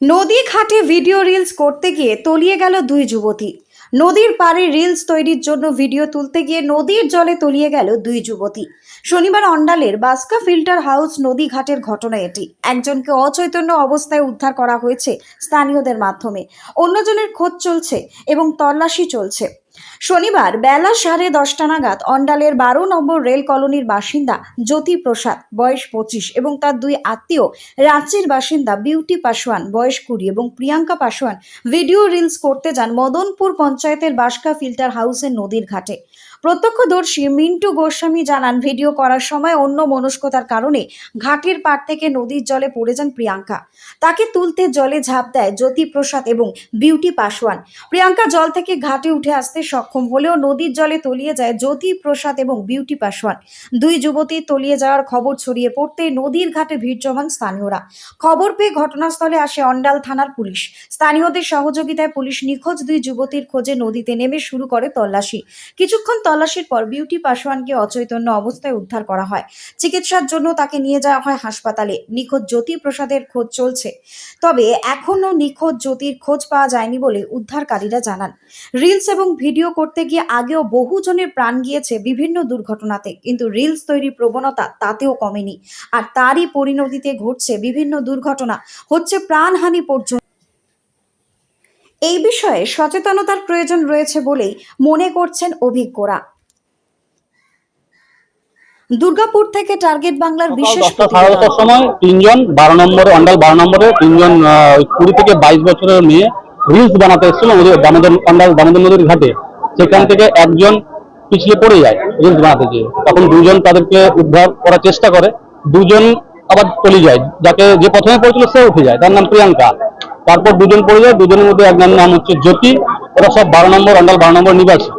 নদী ঘাটে video reels করতে গিয়ে তলিয়ে গেল দুই যুবতী। নদীর পাড়ে রিলস তৈরির জন্য ভিডিও তুলতে গিয়ে নদীর জলে তলিয়ে গেল দুই যুবতী। শনিবার অন্ডালের বাস্কা ফিল্টার হাউস নদী ঘাটের ঘটনা এটি। একজনকে অচৈতন্য অবস্থায় উদ্ধার করা হয়েছে স্থানীয়দের মাধ্যমে। অন্যজনের খোঁজ চলছে এবং তল্লাশি চলছে। শনিবার বেলা সাড়ে দশটা নাগাদ অন্ডালের বারো নম্বর রেল কলোনির বাসিন্দা জ্যোতি প্রসাদ, বয়স পঁচিশ, এবং তার দুই আত্মীয় রাঁচির বাসিন্দা বিউটি পাসওয়ান বয়স কুড়ি, এবং প্রিয়াঙ্কা পাসওয়ান ভিডিও রিলস করতে যান মদনপুর পঞ্চায়েতের বাসকা ফিল্টার হাউসের নদীর ঘাটে। প্রত্যক্ষদর্শী মিন্টু গোস্বামী জানান, ভিডিও করার সময় অন্য মনস্কতার কারণে ঘাটের পাড় থেকে নদীর জলে পড়ে যান প্রিয়াঙ্কা। তাকে তুলতে জলে ঝাঁপ দেয় জ্যোতি প্রসাদ এবং বিউটি পাসওয়ান প্রিয়াঙ্কা জল থেকে ঘাটে উঠে আসতে সক্ষম হলেও নদীর জলে তলিয়ে যায় জ্যোতি প্রসাদ এবং বিউটি পাসওয়ান। দুই যুবতী তলিয়ে যাওয়ার খবর ছড়িয়ে পড়তে নদীর ঘাটে ভিড় জমান স্থানীয়রা। খবর পেয়ে ঘটনাস্থলে আসে অন্ডাল থানার পুলিশ। স্থানীয়দের সহযোগিতায় পুলিশ নিখোঁজ দুই যুবতীর খোঁজে নদীতে নেমে শুরু করে তল্লাশি। কিছুক্ষণ তল্লাশির পর বিউটি পাসওয়ানকে অচৈতন্য অবস্থায় উদ্ধার করা হয়। চিকিৎসার জন্য তাকে নিয়ে যাওয়া হয় হাসপাতালে। নিখোঁজ জ্যোতি প্রসাদের খোঁজ চলছে। তবে এখনও নিখোঁজ জ্যোতির খোঁজ পাওয়া যায়নি বলে উদ্ধারকারীরা জানান। রিলস এবং ভিডিও করতে গিয়ে আগেও বহুজনের প্রাণ গিয়েছে বিভিন্ন দুর্ঘটনাতে। কিন্তু রিলস তৈরির প্রবণতা তাতেও কমেনি। আর তারই পরিণতিতে ঘটছে বিভিন্ন দুর্ঘটনা। হচ্ছে প্রাণহানি পর্যন্ত। এই বিষয়ে সচেতনতার প্রয়োজন রয়েছে বলেই মনে করছেন অভিজ্ঞরা। দুর্গাপুর থেকে টার্গেট বাংলার বিশেষ সাড়ে দশটার সময় তিনজন বারো নম্বরে অন্ডাল বারো নম্বরে তিনজন কুড়ি থেকে বাইশ বছরের মেয়ে রিলস বানাতে এসেছিল নদীর দামোদর অন্ডাল দামোদর নদীর ঘাটে। সেখান থেকে একজন পিছিয়ে পড়ে যায় রিলস বানাতে গিয়ে তখন দুজন তাদেরকে উদ্ধার করার চেষ্টা করে, দুজন আবার চলে যায়। যাকে যে প্রথমে পড়েছিল সে উঠে যায়, তার নাম প্রিয়াঙ্কা। তারপর দুজন পড়ে যায়, দুজনের মধ্যে একজনের নাম হচ্ছে জ্যোতি। ওরা সব বারো নম্বর অন্ডাল বারো নম্বর নিবাসী।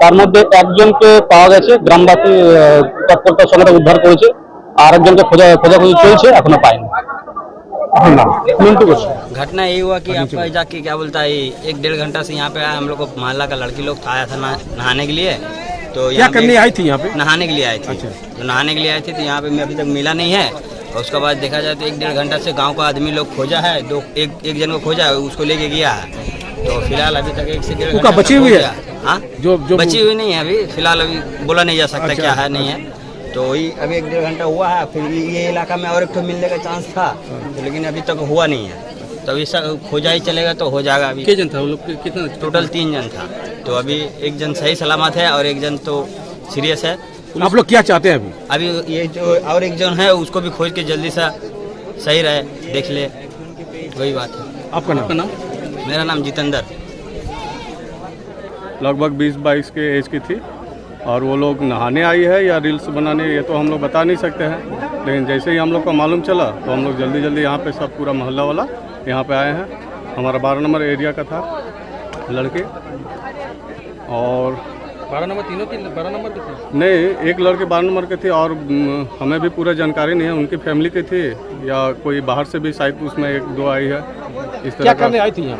তার মধ্যে একজনকে পাওয়া গেছে, গ্রামবাসী তৎপরতার সঙ্গে উদ্ধার করেছে। আর একজনকে খোঁজা খোঁজাখুঁজি চলছে, এখনও পায়নি। घटना यही हुआ कि आपका जाके क्या बोलता है एक डेढ़ घंटा से यहाँ पे आया हम लोग को मोहल्ला का लड़की लोग आया था नहाने के लिए। तो क्या यहाँ करने आई थी यहाँ पे? नहाने के लिए आई थी। अच्छा। तो नहाने के लिए आए थी तो यहाँ पे मैं अभी तक मिला नहीं है। और उसके बाद देखा जाए तो एक डेढ़ घंटा से गाँव का आदमी लोग खोजा है दो एक एक जन को खोजा है उसको लेके गया है। तो फ़िलहाल अभी तक एक से डेढ़ बची हुई है? हाँ? जो- जो- बची हुई नहीं है अभी फ़िलहाल अभी बोला नहीं जा सकता अच्छा, क्या है। नहीं है। तो वही अभी एक डेढ़ घंटा हुआ है फिर ये इलाका में और एक मिलने का चांस था तो लेकिन अभी तक हुआ नहीं है। तो अभी सब खोजा ही चलेगा तो हो जाएगा अभी। के जन था वो लोग? कितना टोटल तीन जन था। तो अभी एक जन सही सलामत है और एक जन तो सीरियस है। आप लोग क्या चाहते हैं अभी? अभी ये जो और एक जन है उसको भी खोज के जल्दी सा सही रहे देख ले। वही बात है। आपका नाम? नाम? मेरा नाम जितेंद्र। लगभग बीस बाईस के एज की थी। और वो लोग नहाने आई है या रील्स बनाने ये तो हम लोग बता नहीं सकते हैं। लेकिन जैसे ही हम लोग को मालूम चला तो हम लोग जल्दी जल्दी यहाँ पे सब पूरा मोहल्ला वाला यहाँ पे आए हैं। हमारा बारह नंबर एरिया का था लड़के। और बारह नंबर तीनों की बारह नंबर की थी? नहीं एक लड़के बारह नंबर के थे और हमें भी पूरा जानकारी नहीं है उनकी फैमिली के थे या कोई बाहर से भी शायद उसमें एक दो आई है। इस तरह करने आई थी यहाँ?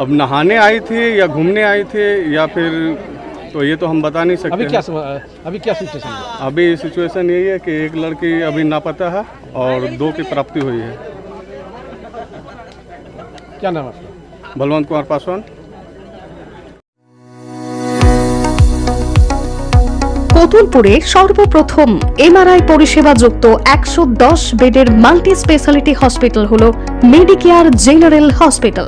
अब नहाने आई थी या घूमने आई थी या फिर तो ये तो हम बता नहीं सकते अभी हैं। क्या सम- अभी क्या सिचुएशन है अभी सिचुएशन यही है कि एक लड़की अभी नापता है और दो की प्राप्ति हुई है क्या नाम है आपका बलवंत कुमार पासवान কতুলপুরে সর্বপ্রথম এমআরআই পরিষেবা যুক্ত একশো দশ বেডের মাল্টি স্পেশালিটি হসপিটাল হল মেডিকেয়ার জেনারেল হসপিটাল